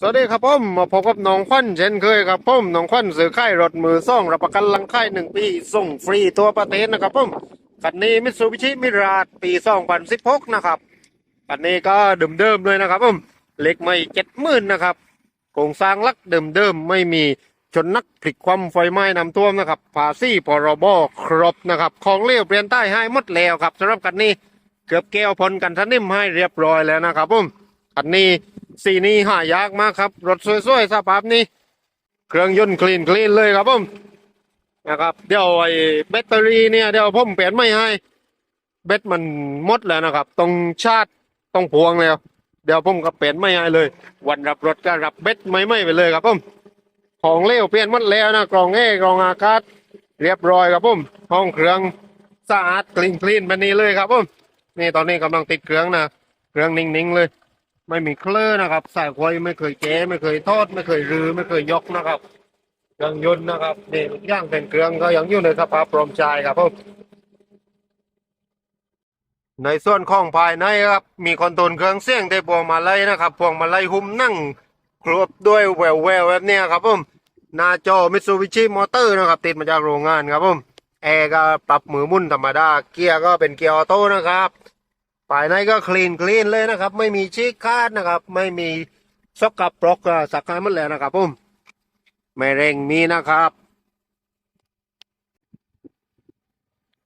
สวัสดีครับผมมาพบกับน้องควันเช่นเคยครับผมน้องควันซื้อค่ายรถมือซ่องรับประกันหลังค่ายหนึ่งปี ส่งฟรีตัวประเทศนะครับผมคันนี้มิตซูบิชิมิราดปี2016นสิบหกนะครับคันนี้ก็เดิมๆเลยนะครับผมเล็กไม่เจ็ดหมื่นนะครับโครงสร้างลักเดิมๆไม่มีชนนักผลิกความไฟไหม้น้ำท่วมนะครับภาซี่พรบครบนะครับของเลี้ยวเปลี่ยนใต้ให้หมดแล้วครับสำหรับคันนี้เกือบแก้วพลกันทันนิ่มให้เรียบร้อยแล้วนะครับผมคันนี้ สีนี้หายากมากครับ รถสวยๆสภาพนี้ เครื่องยนต์คลีนคลีนเลยครับผมนะครับเดี๋ยวไอ้แบตเตอรี่เนี่ยเดี๋ยวผมเปลี่ยนไม่ให้แบตมันหมดแล้วนะครับตรงชาร์จตรงพวงแล้วเดี๋ยวผมก็เปลี่ยนไม่ให้เลย วันรับรถก็รับแบตไม่ไม่ไปเลยครับผมของเลี้ยวเปลี่ยนหมดแล้วนะกรองเอกรองอากาศเรียบร้อยครับผมห้องเครื่องสะอาดคลีนคลีนแบบนี้เลยครับผมนี่ตอนนี้กำลังติดเครื่องนะเครื่องนิ่งๆเลย ไม่มีเคลื่อนนะครับสายไฟไม่เคยแก้ไม่เคยทอด ไม่เคยรื้อไม่เคยยกนะครับเครื่องยนต์นะครับนี่ย่างเป็นเครื่องก็ยังอยู่ในสภาพพร้อมใช้ครับผมในส่วนของภายในครับมีคอนโทรลเครื่องเสียงได้พวงมาลัยนะครับพวงมาลัยหุ้มนั่งครบด้วยแววแววแบบนี้ครับผมหน้าจอมิตซูบิชิมอเตอร์นะครับ ติดมาจากโรงงานครับผมแอร์ก็ปรับมือมุ่นธรรมดาเกียร์ก็เป็นเกียร์ออโต้นะครับ ภายในก็คลีนคลีนเลยนะครับ ไม่มีชี้คาดนะครับ ไม่มีซอกกับปลอกอะสักการหมดแล้วนะครับผมไม่เร่งมีนะครับ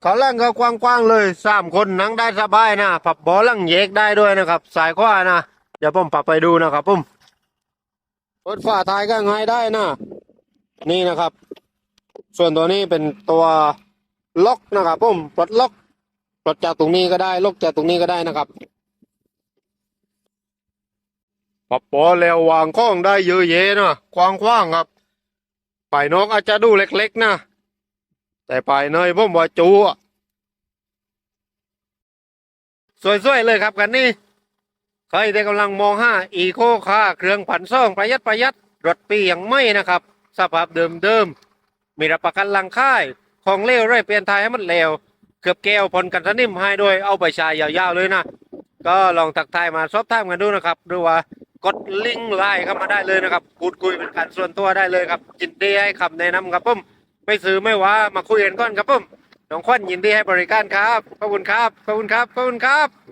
เขาล่างก็กว้างๆเลยสามคนนั่งได้สบายนะปรับบอลลังเยกได้ด้วยนะครับ สายขวานะเดี๋ยวผมปรับไปดูนะครับผมเปิดฝาท้ายก็ง่ายได้นะนี่นะครับ ส่วนตัวนี้เป็นตัวล็อกนะครับผมปลดล็อก ลดจากตรงนี้ก็ได้ลกจากตรงนี้ก็ได้นะครับปรับปอแล้ววางข้องได้เยอะแยะนะกว้างๆครับปลายนกอาจจะดูเล็กๆนะแต่ปลายเนยผมว่าจูอะสวยๆเลยครับกันนี่ใครที่กำลังมองห้าอีโคคาเครื่องผันซ่องประหยัดประหยัดรถปีอยังไม่นะครับ สภาพเดิมๆมีรับประกันลังค่าย ของเลวไร่เปลี่ยนทายให้มันเร็ว เกือบแก้วผลกันสนิมให้ด้วยเอาไปชายยาวๆเลยนะ ก็ลองทักทายมาสอบถามกันดูนะครับ หรือว่ากดลิงก์ไลน์เข้ามาได้เลยนะครับพูดคุยเป็นการส่วนตัวได้เลยครับยินดีให้คำแนะนำครับผมไม่ซื้อไม่ว่ามาคุยกันก่อนครับผมน้องควันยินดีให้บริการครับขอบคุณครับขอบคุณครับขอบคุณครับ